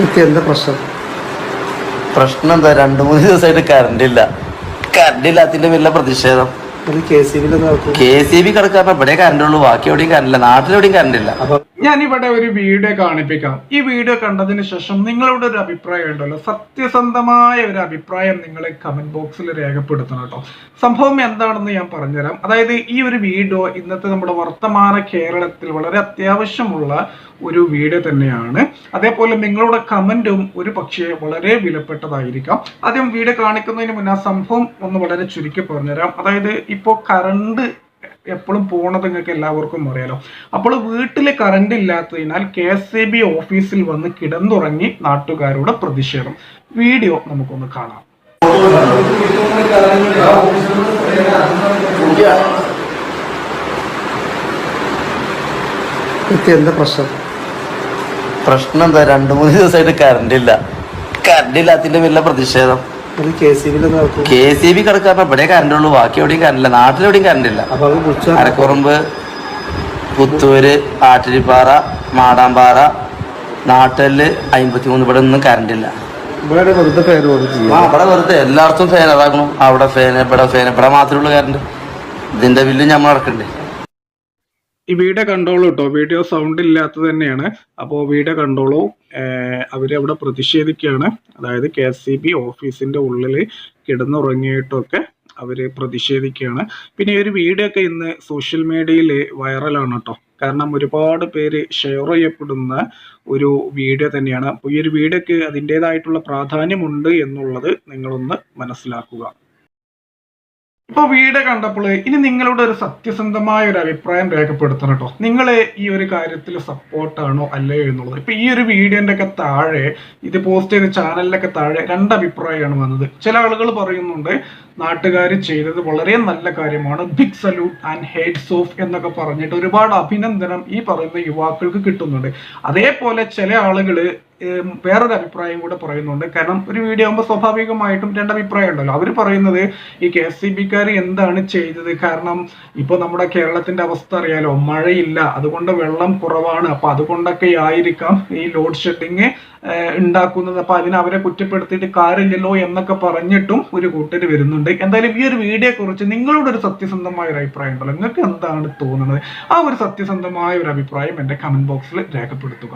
എന്താ പ്രശ്നം? പ്രശ്നം എന്താ രണ്ടു മൂന്ന് ദിവസമായിട്ട് കറണ്ട് ഇല്ല. കറണ്ട് ഇല്ലാത്തതിന്റെ വലിയ പ്രതിഷേധം? കെ സി നടക്കും കെ സി ബി കിടക്കാറില്ല ഇവിടെ കറണ്ട് ഉള്ളൂ. ബാക്കി എവിടെയും കറണ്ട് ഇല്ല. നാട്ടിലെവിടെയും കറണ്ട് ഇല്ല. ഞാനിവിടെ ഒരു വീഡിയോ കാണിപ്പിക്കാം. ഈ വീഡിയോ കണ്ടതിന് ശേഷം നിങ്ങളുടെ ഒരു അഭിപ്രായം ഉണ്ടല്ലോ. സത്യസന്ധമായ ഒരു അഭിപ്രായം നിങ്ങൾ കമന്റ് ബോക്സിൽ രേഖപ്പെടുത്തണം കേട്ടോ. സംഭവം എന്താണെന്ന് ഞാൻ പറഞ്ഞുതരാം. അതായത് ഈ ഒരു വീഡിയോ ഇന്നത്തെ നമ്മുടെ വർത്തമാന കേരളത്തിൽ വളരെ അത്യാവശ്യമുള്ള ഒരു വീഡിയോ തന്നെയാണ്. അതേപോലെ നിങ്ങളുടെ കമന്റും ഒരു പക്ഷേ വളരെ വിലപ്പെട്ടതായിരിക്കാം. ആദ്യം വീഡിയോ കാണിക്കുന്നതിന് മുന്നേ സംഭവം ഒന്ന് വളരെ ചുരുക്കി പറഞ്ഞുതരാം. അതായത് ഇപ്പോൾ കറണ്ട് എപ്പോഴും പോണത് നിങ്ങൾക്ക് എല്ലാവർക്കും അറിയാലോ. അപ്പോൾ വീട്ടിൽ കറണ്ട് ഇല്ലാത്തതിനാൽ കെ എസ് എ ബി ഓഫീസിൽ വന്ന് കിടന്നുറങ്ങി നാട്ടുകാരുടെ പ്രതിഷേധം. വീഡിയോ നമുക്കൊന്ന് കാണാം. എന്താ പ്രശ്നം? പ്രശ്നം എന്താ? രണ്ടു മൂന്ന് ദിവസമായിട്ട് കറണ്ട് ഇല്ല. കറണ്ട് ഇല്ലാത്തതിന്റെ വലിയ പ്രതിഷേധം? കെ സി ബി കിടക്കാൻ ഇവിടെ കറണ്ട് ഉള്ളൂ. ബാക്കി എവിടെയും കറണ്ട് ഇല്ല. നാട്ടിലെവിടെയും കറണ്ട് ഇല്ല. അരക്കുറമ്പ് പുത്തൂര് ആട്ടിരിപ്പാറ മാടാമ്പാറ നാട്ടിൽ അമ്പത്തി മൂന്ന് ഇവിടെ ഒന്നും കറണ്ട് ഇല്ല. ഇവിടെ വെറുതെ പേര് ആ, അവിടെ വെറുതെ എല്ലായിടത്തും ഫാൻ അതാക്കണം അവിടെ ഫാൻ ഇവിടെ ഫാൻ ഇവിടെ മാത്രമേ ഉള്ളൂ കറണ്ട് ഇതിന്റെ ബില്ല് നമ്മൾ അടക്കണ്ടേ? ഈ വീഡിയോ കണ്ടോളൂ കേട്ടോ വീഡിയോ സൗണ്ട് ഇല്ലാത്തത് തന്നെയാണ്. അപ്പോൾ വീഡിയോ കണ്ടോളൂ. ഏഹ് അവർ അവിടെ പ്രതിഷേധിക്കുകയാണ്. അതായത് കെ എസ് സി ബി ഓഫീസിന്റെ ഉള്ളിൽ കിടന്നുറങ്ങിയിട്ടൊക്കെ അവർ പ്രതിഷേധിക്കുകയാണ്. പിന്നെ ഒരു വീഡിയോ ഒക്കെ ഇന്ന് സോഷ്യൽ മീഡിയയിൽ വൈറലാണ് കേട്ടോ കാരണം ഒരുപാട് പേര് ഷെയർ ചെയ്യപ്പെടുന്ന ഒരു വീഡിയോ തന്നെയാണ്. അപ്പോൾ ഈ ഒരു വീഡിയോക്ക് അതിന്റെതായിട്ടുള്ള പ്രാധാന്യമുണ്ട് എന്നുള്ളത് നിങ്ങളൊന്ന് മനസ്സിലാക്കുക. ഇപ്പൊ വീഡിയോ കണ്ടപ്പോൾ ഇനി നിങ്ങളുടെ ഒരു സത്യസന്ധമായ ഒരു അഭിപ്രായം രേഖപ്പെടുത്തണം കേട്ടോ. നിങ്ങൾ ഈ ഒരു കാര്യത്തിൽ സപ്പോർട്ടാണോ അല്ലയോ എന്നുള്ളത്. ഇപ്പൊ ഈ ഒരു വീഡിയോന്റെ ഒക്കെ താഴെ ഇത് പോസ്റ്റ് ചെയ്ത ചാനലിലൊക്കെ താഴെ രണ്ട് അഭിപ്രായമാണ് വന്നത്. ചില ആളുകൾ പറയുന്നുണ്ട് നാട്ടുകാർ ചെയ്തത് വളരെ നല്ല കാര്യമാണ്. Big salute and heads off എന്നൊക്കെ പറഞ്ഞിട്ട് ഒരുപാട് അഭിനന്ദനം ഈ പറയുന്ന യുവാക്കൾക്ക് കിട്ടുന്നുണ്ട്. അതേപോലെ ചില ആളുകൾ വേറൊരു അഭിപ്രായം കൂടെ പറയുന്നുണ്ട്. കാരണം ഒരു വീഡിയോ ആകുമ്പോൾ സ്വാഭാവികമായിട്ടും രണ്ട് അഭിപ്രായം ഉണ്ടല്ലോ. അവർ പറയുന്നത് ഈ കെ എസ് സി ബിക്കാർ എന്താണ് ചെയ്തത്? കാരണം ഇപ്പോൾ നമ്മുടെ കേരളത്തിന്റെ അവസ്ഥ അറിയാലോ മഴയില്ല അതുകൊണ്ട് വെള്ളം കുറവാണ്. അപ്പൊ അതുകൊണ്ടൊക്കെ ആയിരിക്കാം ഈ ലോഡ് ഷെഡിങ് ഉണ്ടാക്കുന്നത്. അപ്പൊ അതിനെ അവരെ കുറ്റപ്പെടുത്തിയിട്ട് കാര്യമില്ലല്ലോ എന്നൊക്കെ പറഞ്ഞിട്ടും ഒരു കൂട്ടർ വരുന്നുണ്ട്. എന്തായാലും ഈ ഒരു വീഡിയോയെ കുറിച്ച് നിങ്ങളുടെ ഒരു സത്യസന്ധമായ ഒരു അഭിപ്രായം ഉണ്ടല്ലോ നിങ്ങൾക്ക് എന്താണ് തോന്നുന്നത്? ആ ഒരു സത്യസന്ധമായ ഒരു അഭിപ്രായം എന്റെ കമന്റ് ബോക്സിൽ രേഖപ്പെടുത്തുക.